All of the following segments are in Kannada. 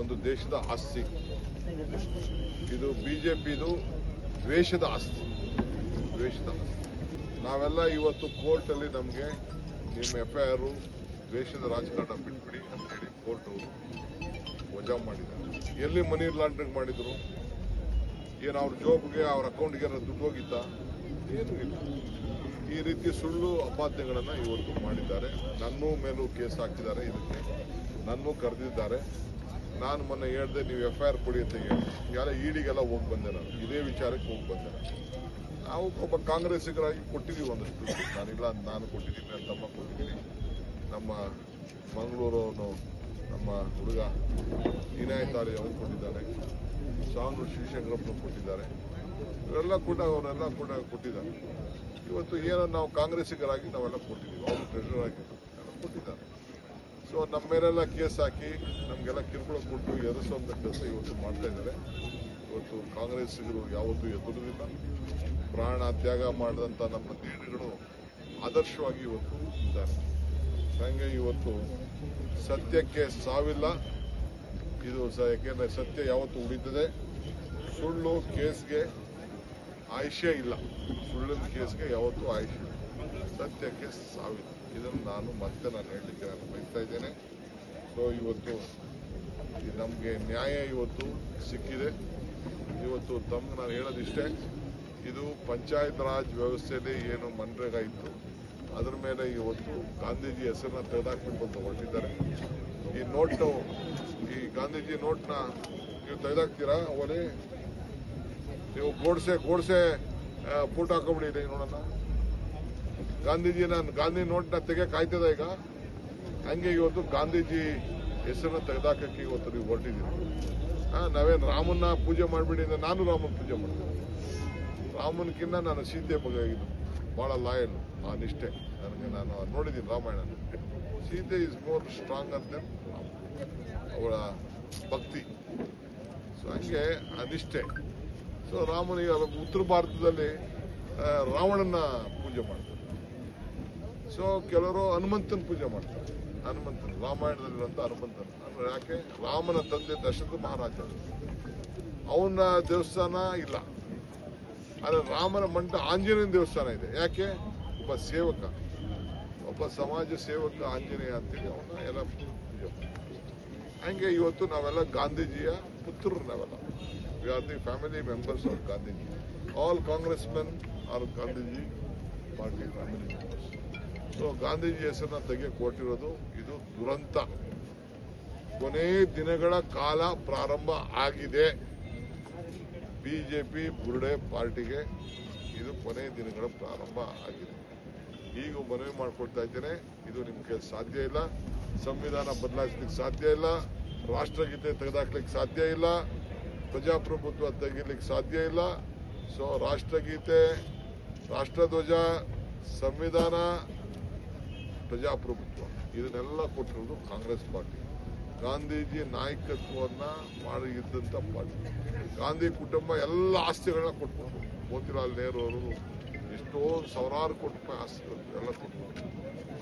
ಒಂದು ದೇಶದ ಆಸ್ತಿ. ಇದು ಬಿಜೆಪಿದು ದ್ವೇಷದ ಆಸ್ತಿ. ದ್ವೇಷದ ಆಸ್ತಿ. ನಾವೆಲ್ಲ ಇವತ್ತು ಕೋರ್ಟಲ್ಲಿ ನಮಗೆ ನಿಮ್ಮ ಎಫ್ ಐ ಆರ್ ದ್ವೇಷದ ರಾಜಕಾರಣ ಬಿಟ್ಬಿಡಿ ಅಂತ ಹೇಳಿ ಕೋರ್ಟ್ ಅವರು ವಜಾ ಮಾಡಿದ್ದಾರೆ. ಎಲ್ಲಿ ಮನಿ ಲಾಂಡ್ರಿಂಗ್ ಮಾಡಿದ್ರು? ಏನು ಅವ್ರ ಜಾಬ್ಗೆ ಅವ್ರ ಅಕೌಂಟ್ಗೆ ದುಡ್ಡು ಹೋಗಿತ್ತ? ಏನೂ ಇಲ್ಲ. ಈ ರೀತಿ ಸುಳ್ಳು ಅಪಾತ್ಯಗಳನ್ನು ಇವತ್ತು ಮಾಡಿದ್ದಾರೆ. ನನ್ನ ಮೇಲೂ ಕೇಸ್ ಹಾಕಿದ್ದಾರೆ ಇದಕ್ಕೆ. ನನ್ನೂ ಕರೆದಿದ್ದಾರೆ. ನಾನು ಮೊನ್ನೆ ಹೇಳ್ದೆ, ನೀವು ಎಫ್ ಐ ಆರ್ ಕೊಡಿ ಅಂತ ಹೇಳಿ. ಯಾರ ಈಡಿಗೆಲ್ಲ ಹೋಗಿ ಬಂದೆ ನಾನು. ಇದೇ ವಿಚಾರಕ್ಕೆ ಹೋಗಿ ಬಂದೆ ನಾವು ಒಬ್ಬ ಕಾಂಗ್ರೆಸ್ಸಿಗರಾಗಿ ಕೊಟ್ಟಿದ್ದೀವಿ ಒಂದಷ್ಟು. ನಾನಿಲ್ಲ, ನಾನು ಕೊಟ್ಟಿದ್ದೀನಿ ನನ್ನ ತಮ್ಮ ಕೊಟ್ಟಿದ್ದೀನಿ. ನಮ್ಮ ಮಂಗಳೂರು ನಮ್ಮ ಹುಡುಗ ಇನಾಯತಾಳಿ ಅವರು ಕೊಟ್ಟಿದ್ದಾರೆ. ಸಾಂಗ್ರು ಶಿವಶಂಕರಪ್ಪನ ಕೊಟ್ಟಿದ್ದಾರೆ. ಇವರೆಲ್ಲ ಕೂಡ ಅವರೆಲ್ಲ ಕೂಡ ಕೊಟ್ಟಿದ್ದಾರೆ. ಇವತ್ತು ಏನೋ ನಾವು ಕಾಂಗ್ರೆಸ್ಸಿಗರಾಗಿ ನಾವೆಲ್ಲ ಕೊಟ್ಟಿದ್ದೀವಿ. ಅವರು ಟ್ರೆಷರ್ ಕೊಟ್ಟಿದ್ದಾರೆ. ಸೊ ನಮ್ಮ ಮೇಲೆಲ್ಲ ಕೇಸ್ ಹಾಕಿ ನಮಗೆಲ್ಲ ಕಿರುಕುಳ ಕೊಟ್ಟು ಎದುರಿಸುವಂಥ ಕೆಲಸ ಇವತ್ತು ಮಾಡ್ತಾ ಇದ್ದಾರೆ. ಇವತ್ತು ಕಾಂಗ್ರೆಸ್ಸಿಗರು ಯಾವತ್ತೂ ಎದುರುದಿಲ್ಲ. ಪ್ರಾಣ ತ್ಯಾಗ ಮಾಡಿದಂಥ ನಮ್ಮ ದೇಹಗಳು ಆದರ್ಶವಾಗಿ ಇವತ್ತು ಇದ್ದಾರೆ. ಹಂಗೆ ಇವತ್ತು ಸತ್ಯಕ್ಕೆ ಸಾವಿಲ್ಲ. ಇದು ಸ ಯಾಕೆಂದರೆ ಸತ್ಯ ಯಾವತ್ತು ಉಳಿತದೆ? ಸುಳ್ಳು ಕೇಸ್ಗೆ ಆಯುಷ್ಯ ಇಲ್ಲ. ಸುಳ್ಳಿನ ಕೇಸ್ಗೆ ಯಾವತ್ತೂ ಆಯುಷ್ಯ ಸತ್ಯಕ್ಕೆ ಸಾವಿಲ್ಲ. ಇದನ್ನು ನಾನು ಮತ್ತೆ ನಾನು ಹೇಳಲಿಕ್ಕೆ ನಾನು ಬಯಸ್ತಾ ಇದ್ದೇನೆ. ಸೊ ಇವತ್ತು ನಮಗೆ ನ್ಯಾಯ ಇವತ್ತು ಸಿಕ್ಕಿದೆ. ಇವತ್ತು ತಮ್ಗೆ ನಾನು ಹೇಳೋದಿಷ್ಟೇ, ಇದು ಪಂಚಾಯತ್ ರಾಜ್ ವ್ಯವಸ್ಥೆಯಲ್ಲಿ ಏನು ಮನ್ರೇಗ ಇತ್ತು, ಅದರ ಮೇಲೆ ಇವತ್ತು ಗಾಂಧೀಜಿ ಹೆಸರನ್ನ ತೆಗೆದಾಕ್ಬೇಕು ಅಂತ ಹೊರಟಿದ್ದಾರೆ. ಈ ನೋಟು, ಈ ಗಾಂಧೀಜಿ ನೋಟ್ನ ನೀವು ತೆಗೆದಾಕ್ತೀರಾ ಅವರೇ, ನೀವು ಗೋಡ್ಸೆ ಗೋಡ್ಸೆ ಫೋಟೋ ಹಾಕೊಂಬಿಡಿ ನೋಡೋಣ. ಗಾಂಧೀಜಿ ನಾನು ಗಾಂಧಿ ನೋಟ್ನ ತೆಗೆ ಕಾಯ್ತದ ಈಗ. ಹಂಗೆ ಇವತ್ತು ಗಾಂಧೀಜಿ ಹೆಸರನ್ನ ತೆಗೆದಾಕಕ್ಕೆ ಇವತ್ತು ನೀವು ಹೊರಟಿದ್ದೀರಿ. ನಾವೇನು ರಾಮನ್ನ ಪೂಜೆ ಮಾಡಿಬಿಡಿ ಅಂದ್ರೆ ನಾನು ರಾಮನ ಪೂಜೆ ಮಾಡ್ತೀನಿ. ರಾಮನ್ಕಿನ್ನ ನಾನು ಸೀತೆ ಬಗ್ಗೆ ಭಾಳ ಲಾಯಲ್, ಆ ನಿಷ್ಠೆ. ನನಗೆ ನಾನು ನೋಡಿದ್ದೀನಿ Ramayana Sita is more strong ಅಂತ ಅವಳ ಭಕ್ತಿ. ಸೊ ಹಂಗೆ ಆ ನಿಷ್ಠೆ. ಸೊ ರಾಮನಿಗೆ ಉತ್ತರ ಭಾರತದಲ್ಲಿ ರಾವಣನ ಪೂಜೆ ಮಾಡ್ತಾರೆ. ಸೊ ಕೆಲವರು ಹನುಮಂತನ ಪೂಜೆ ಮಾಡ್ತಾರೆ. ಹನುಮಂತನ, ರಾಮಾಯಣದಲ್ಲಿರುವಂಥ ಹನುಮಂತನ. ಅಂದ್ರೆ ಯಾಕೆ? ರಾಮನ ತಂದೆ ದಶರಥ ಮಹಾರಾಜ ಅವನ ದೇವಸ್ಥಾನ ಇಲ್ಲ. ಆದರೆ ರಾಮನ ಮಂಟ ಆಂಜನೇಯನ ದೇವಸ್ಥಾನ ಇದೆ. ಯಾಕೆ? ಒಬ್ಬ ಸೇವಕ. ಒಬ್ಬ ಸಮಾಜ ಸೇವಕ, ಆಂಜನೇಯ ಅಂತೇಳಿ ಅವನ ಎಲ್ಲ ಪೂಜೆ. ಹಂಗೆ ಇವತ್ತು ನಾವೆಲ್ಲ ಗಾಂಧೀಜಿಯ ಪುತ್ರರು ನಾವೆಲ್ಲ. We are the family members of Gandhiji all Congress men are Gandhiji party family members so Gandhiji ಹೆಸರನ್ನ ತೆಗೆ ಕೊಟ್ಟಿರೋದು ಇದು ದುರಂತ. ಕೊನೆ ದಿನಗಳ ಕಾಲ ಪ್ರಾರಂಭ ಆಗಿದೆ. ಬಿಜೆಪಿ, ಬುರುಡೆ ಪಾರ್ಟಿಗೆ ಇದು ಕೊನೆ ದಿನಗಳ ಪ್ರಾರಂಭ ಆಗಿದೆ. ಈಗ ಮನವಿ ಮಾಡಿಕೊಡ್ತಾ ಇದ್ದೇನೆ, ಇದು ನಿಮಗೆ ಸಾಧ್ಯ ಇಲ್ಲ. ಸಂವಿಧಾನ ಬದಲಾಯಿಸ್ಲಿಕ್ಕೆ ಸಾಧ್ಯ ಇಲ್ಲ. ರಾಷ್ಟ್ರಗೀತೆ ತೆಗೆದಾಕ್ಲಿಕ್ಕೆ ಸಾಧ್ಯ ಇಲ್ಲ. ಪ್ರಜಾಪ್ರಭುತ್ವ ತೆಗಿಲಿಕ್ಕೆ ಸಾಧ್ಯ ಇಲ್ಲ. ಸೊ ರಾಷ್ಟ್ರಗೀತೆ, ರಾಷ್ಟ್ರಧ್ವಜ, ಸಂವಿಧಾನ ಪ್ರಜಾಪ್ರಭುತ್ವ. ಇದನ್ನೆಲ್ಲ ಕೊಟ್ಟಿರೋದು ಕಾಂಗ್ರೆಸ್ ಪಾರ್ಟಿ. ಗಾಂಧೀಜಿ ನಾಯಕತ್ವವನ್ನ ಮಾಡಿದ್ದಂಥ ಪಾರ್ಟಿ. ಗಾಂಧಿ ಕುಟುಂಬ ಎಲ್ಲ ಆಸ್ತಿಗಳನ್ನ ಕೊಟ್ಬಿಟ್ರು. ಮೋತಿಲಾಲ್ ನೆಹರು ಅವರು ಎಷ್ಟೋ ಸಾವಿರಾರು ಕೋಟಿ ಆಸ್ತಿಗಳು ಎಲ್ಲ ಕೊಟ್ಬಿಟ್ರು.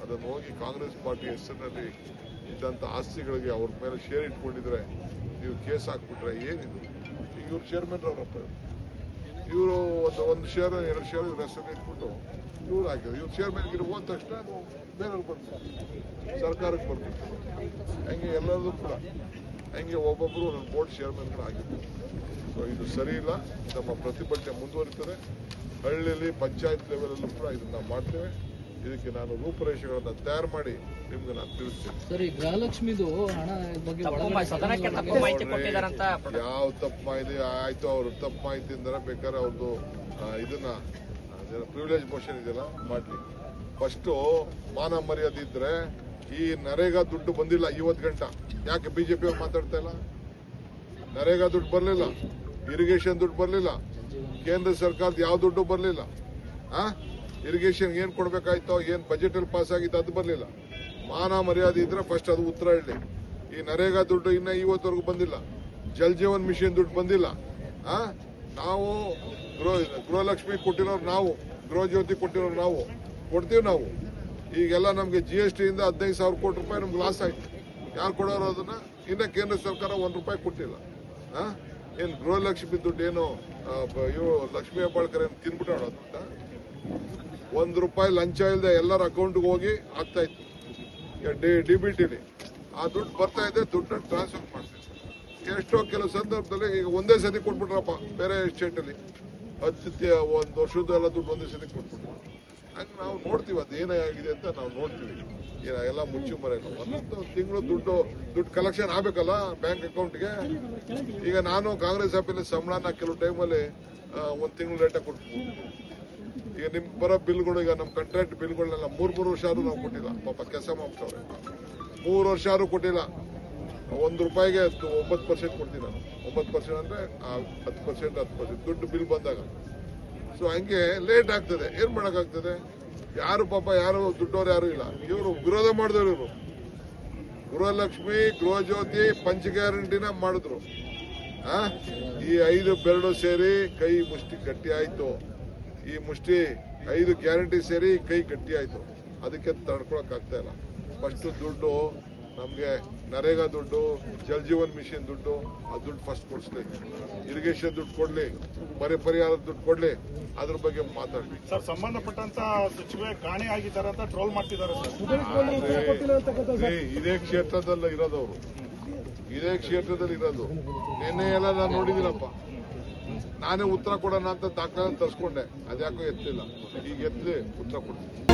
ಅದನ್ನು ಹೋಗಿ ಕಾಂಗ್ರೆಸ್ ಪಾರ್ಟಿ ಹೆಸರಿನಲ್ಲಿ ಇದ್ದಂಥ ಆಸ್ತಿಗಳಿಗೆ ಅವ್ರ ಮೇಲೆ ಶೇರ್ ಇಟ್ಕೊಂಡಿದ್ರೆ ನೀವು ಕೇಸ್ ಹಾಕ್ಬಿಟ್ರೆ ಏನಿದು? ಈಗ ಇವ್ರು ಚೇರ್ಮನ್ ಅವರಪ್ಪ ಇವರು ಒಂದು ಒಂದು ಶೇರ್ ಎರಡು ಶೇರ್ ಇವ್ರ ಹೆಸರು ಇಟ್ಬಿಟ್ಟು ಇವ್ರು ಹಾಕಿದ್ರು ಇವ್ರು ಚೇರ್ಮನ್ ಗಿರು ಹೋದ ತಕ್ಷಣ ನಾವು ಬೇರೆಯವ್ರು ಬರ್ತಾರೆ ಸರ್ಕಾರಕ್ಕೆ ಬರ್ತಾರೆ ಹಂಗೆ ಎಲ್ಲರದು ಕೂಡ. ಹಂಗೆ ಒಬ್ಬೊಬ್ಬರು ನನ್ನ ಬೋರ್ಡ್ ಚೇರ್ಮನ್ಗಳು ಆಗಿದ್ದಾರೆ ಸೊ ಇದು ಸರಿ ಇಲ್ಲ. ನಮ್ಮ ಪ್ರತಿಭಟನೆ ಮುಂದುವರಿತದೆ. ಹಳ್ಳಿಯಲ್ಲಿ ಪಂಚಾಯತ್ ಲೆವೆಲಲ್ಲೂ ಕೂಡ ಇದನ್ನ ನಾವು ಮಾಡ್ತೇವೆ. ಇದಕ್ಕೆ ನಾನು ರೂಪುರೇಷೆಗಳನ್ನು ತಯಾರು ಮಾಡಿ ನಿಮ್ಗೆ ನಾನು ತಿಳಿಸ್ತೇನೆ. ಸರಿ ಗೃಹಲಕ್ಷ್ಮಿದು ಹಣ ಬಗ್ಗೆ ತಪ್ಪು ಮಾಹಿತಿ- ತಪ್ಪು ಮಾಹಿತಿ ಕೊಟ್ಟಿದ್ದಾರಂತ ಯಾವ ತಪ್ಪು ಮಾಹಿತಿ? ಆಯ್ತು ಅವ್ರು ತಪ್ಪು ಮಾಹಿತಿ ಅಂದ್ರೆ ಬೇಕಾದ್ರೆ ಅವ್ರದ್ದು ಇದನ್ನ ಪ್ರಿವಿಲೇಜ್ ಮೋಷನ್ ಇದೆಯಲ್ಲ? ಮಾಡಲಿ. ಫಸ್ಟು ಮಾನ ಮರ್ಯಾದೆ ಇದ್ರೆ ಈ ನರೇಗಾ ದುಡ್ಡು ಬಂದಿಲ್ಲ ಇವತ್ತು ಗಂಟ. ಯಾಕೆ ಬಿಜೆಪಿ ಅವ್ರು ಮಾತಾಡ್ತಾ ಇಲ್ಲ? ನರೇಗಾ ದುಡ್ಡು ಬರಲಿಲ್ಲ. ಇರಿಗೇಷನ್ ದುಡ್ಡು ಬರಲಿಲ್ಲ. ಕೇಂದ್ರ ಸರ್ಕಾರದ ಯಾವ ದುಡ್ಡು ಬರಲಿಲ್ಲ? ಆ? ಇರಿಗೇಷನ್ ಏನು ಕೊಡಬೇಕಾಯ್ತೋ, ಏನು ಬಜೆಟಲ್ಲಿ ಪಾಸ್ ಆಗಿತ್ತು ಅದು ಬರಲಿಲ್ಲ. ಮಾನ ಮರ್ಯಾದೆ ಇದ್ರೆ ಫಸ್ಟ್ ಅದು ಉತ್ತರ ಹೇಳಿ. ಈ ನರೇಗಾ ದುಡ್ಡು ಇನ್ನೂ ಇವತ್ತವರೆಗೂ ಬಂದಿಲ್ಲ. ಜಲ್ ಜೀವನ್ ಮಿಷನ್ ದುಡ್ಡು ಬಂದಿಲ್ಲ. ಆ? ನಾವು ಗೃಹ ಗೃಹಲಕ್ಷ್ಮಿ ಕೊಟ್ಟಿರೋರು ನಾವು ಗೃಹ ಜ್ಯೋತಿ ಕೊಟ್ಟಿರೋರು ನಾವು, ಕೊಡ್ತೀವಿ ನಾವು. ಈಗೆಲ್ಲ ನಮಗೆ ಜಿ ಎಸ್ ಟಿಯಿಂದ ಹದಿನೈದು ಸಾವಿರ ಕೋಟಿ ರೂಪಾಯಿ ನಮ್ಗೆ ಲಾಸ್ ಆಯ್ತು. ಯಾರು ಕೊಡೋರು ಅದನ್ನು? ಇನ್ನು ಕೇಂದ್ರ ಸರ್ಕಾರ ಒಂದು ರೂಪಾಯಿ ಕೊಟ್ಟಿಲ್ಲ. ಹಾಂ ಏನು ಗೃಹಲಕ್ಷ್ಮಿ ದುಡ್ಡು ಏನು ಇವು ಲಕ್ಷ್ಮೀ ಹೆಬ್ಬಾಳ್ಕರ್ ಏನು ತಿನ್ಬಿಟ್ಟಾಳ ದುಡ್ಡ ಒಂದ್ ರೂಪಾಯಿ ಲಂಚ ಇಲ್ಲದೆ ಎಲ್ಲರ ಅಕೌಂಟ್ಗೆ ಹೋಗಿ ಆಗ್ತಾ ಇತ್ತು. ಡಿ ಬಿ ಟಿಲಿ ಆ ದುಡ್ಡು ಬರ್ತಾ ಇದೆ, ದುಡ್ಡನ್ನ ಟ್ರಾನ್ಸ್ಫರ್ ಮಾಡ್ತೀವಿ. ಎಷ್ಟೋ ಕೆಲವು ಸಂದರ್ಭದಲ್ಲಿ ಈಗ ಒಂದೇ ಸತಿ ಕೊಟ್ಬಿಟ್ರಪ್ಪ, ಬೇರೆ ಸ್ಟೇಟಲ್ಲಿ ಹತ್ತು ಒಂದು ವರ್ಷದ ಎಲ್ಲ ದುಡ್ಡು ಒಂದೇ ಸತಿ ಕೊಟ್ಬಿಟ್ಟು ಹಂಗೆ ನಾವು ನೋಡ್ತೀವಿ ಅದು ಏನಾಗಿದೆ ಅಂತ ನಾವು ನೋಡ್ತೀವಿ. ಎಲ್ಲ ಮುಚ್ಚು ಮರೆಯಲ್ಲ ಒಂದೊಂದು ತಿಂಗಳು ದುಡ್ಡು ದುಡ್ಡು ಕಲೆಕ್ಷನ್ ಆಗ್ಬೇಕಲ್ಲ ಬ್ಯಾಂಕ್ ಅಕೌಂಟ್ಗೆ ಈಗ ನಾನು ಕಾಂಗ್ರೆಸ್ ಆಫೀಸಲ್ಲಿ ಸಂಬಳನ ಕೆಲವು ಟೈಮಲ್ಲಿ ಒಂದು ತಿಂಗಳು ಲೇಟಾಗಿ ಕೊಡ್ತೀವಿ ಈಗ ನಿಮ್ ಬರೋ ಬಿಲ್ಗಳು, ಈಗ ನಮ್ಮ ಕಾಂಟ್ರಾಕ್ಟ್ ಬಿಲ್ಗಳನ್ನೆಲ್ಲ ಮೂರು ಮೂರು ವರ್ಷ ಆದ್ರೂ ನಾವು ಕೊಟ್ಟಿಲ್ಲ. ಪಾಪ ಕೆಲಸ ಮಾಡ್ತವ್ರೆ. ಮೂರು ವರ್ಷ ಆದ್ರೂ ಕೊಟ್ಟಿಲ್ಲ. ಒಂದು ರೂಪಾಯಿಗೆ ಒಂಬತ್ತು ಪರ್ಸೆಂಟ್ ಕೊಡ್ತೀನಿ ನಾನು. ಒಂಬತ್ತು ಪರ್ಸೆಂಟ್ ಅಂದರೆ ಹತ್ತು ಪರ್ಸೆಂಟ್ ಹತ್ತು ಪರ್ಸೆಂಟ್ ದುಡ್ಡು ಬಿಲ್ ಬಂದಾಗ. ಸೊ ಹಂಗೆ ಲೇಟ್ ಆಗ್ತದೆ. ಏನು ಮಾಡೋಕ್ಕಾಗ್ತದೆ? ಯಾರು ಪಾಪ, ಯಾರು ದುಡ್ಡವ್ರು ಯಾರು ಇಲ್ಲ. ಇವರು ವಿರೋಧ ಮಾಡಿದವರು ಇವರು. ಗೃಹಲಕ್ಷ್ಮಿ, ಗೃಹಜ್ಯೋತಿ, ಪಂಚ ಗ್ಯಾರಂಟಿನ ಮಾಡಿದ್ರು. ಆ? ಈ ಐದು ಬೆರಡು ಸೇರಿ ಕೈ ಮುಷ್ಟಿ ಗಟ್ಟಿ ಆಯಿತು. ಈ ಮುಷ್ಟಿ ಐದು ಗ್ಯಾರಂಟಿ ಸೇರಿ ಕೈ ಗಟ್ಟಿ ಆಯಿತು. ಅದಕ್ಕೆ ತಡ್ಕೊಳಕ್ ಆಗ್ತಾ ಇಲ್ಲ. ಫಸ್ಟ್ ದುಡ್ಡು ನಮ್ಗೆ ನರೇಗಾ ದುಡ್ಡು ಜಲ್ ಜೀವನ್ ಮಿಷನ್ ದುಡ್ಡು ಆ ದುಡ್ಡು ಫಸ್ಟ್ ಕೊಡಿಸ್ಲಿ. ಇರಿಗೇಷನ್ ದುಡ್ಡು ಕೊಡಲಿ ಬರೆ ಪರಿಹಾರದ ದುಡ್ಡು ಕೊಡಲಿ ಅದ್ರ ಬಗ್ಗೆ ಮಾತಾಡ್ಲಿ ಸರ್ ಸಂಬಂಧಪಟ್ಟಂತ ಸಚಿವೆ ಕಾಣೆ ಆಗಿದ್ದಾರೆ ಅಂತ ಟ್ರೋಲ್ ಮಾಡ್ತಿದ್ದಾರೆ ಇದೇ ಕ್ಷೇತ್ರದಲ್ಲ ಇರೋದವರು ಇದೇ ಕ್ಷೇತ್ರದಲ್ಲಿ ಇರೋದು. ನಿನ್ನೆ ಎಲ್ಲ ನಾನು ನೋಡಿದ್ದೀನಪ್ಪ ನಾನೇ ಉತ್ತರ ಕೊಡೋಣ ಅಂತ ದಾಖಲೆ ತರಿಸ್ಕೊಂಡೆ. ಅದ್ಯಾಕೋ ಎತ್ತಲಿಲ್ಲ ಈಗ ಎತ್ತಲಿ ಉತ್ತರ ಕೊಡ್ತೀನಿ.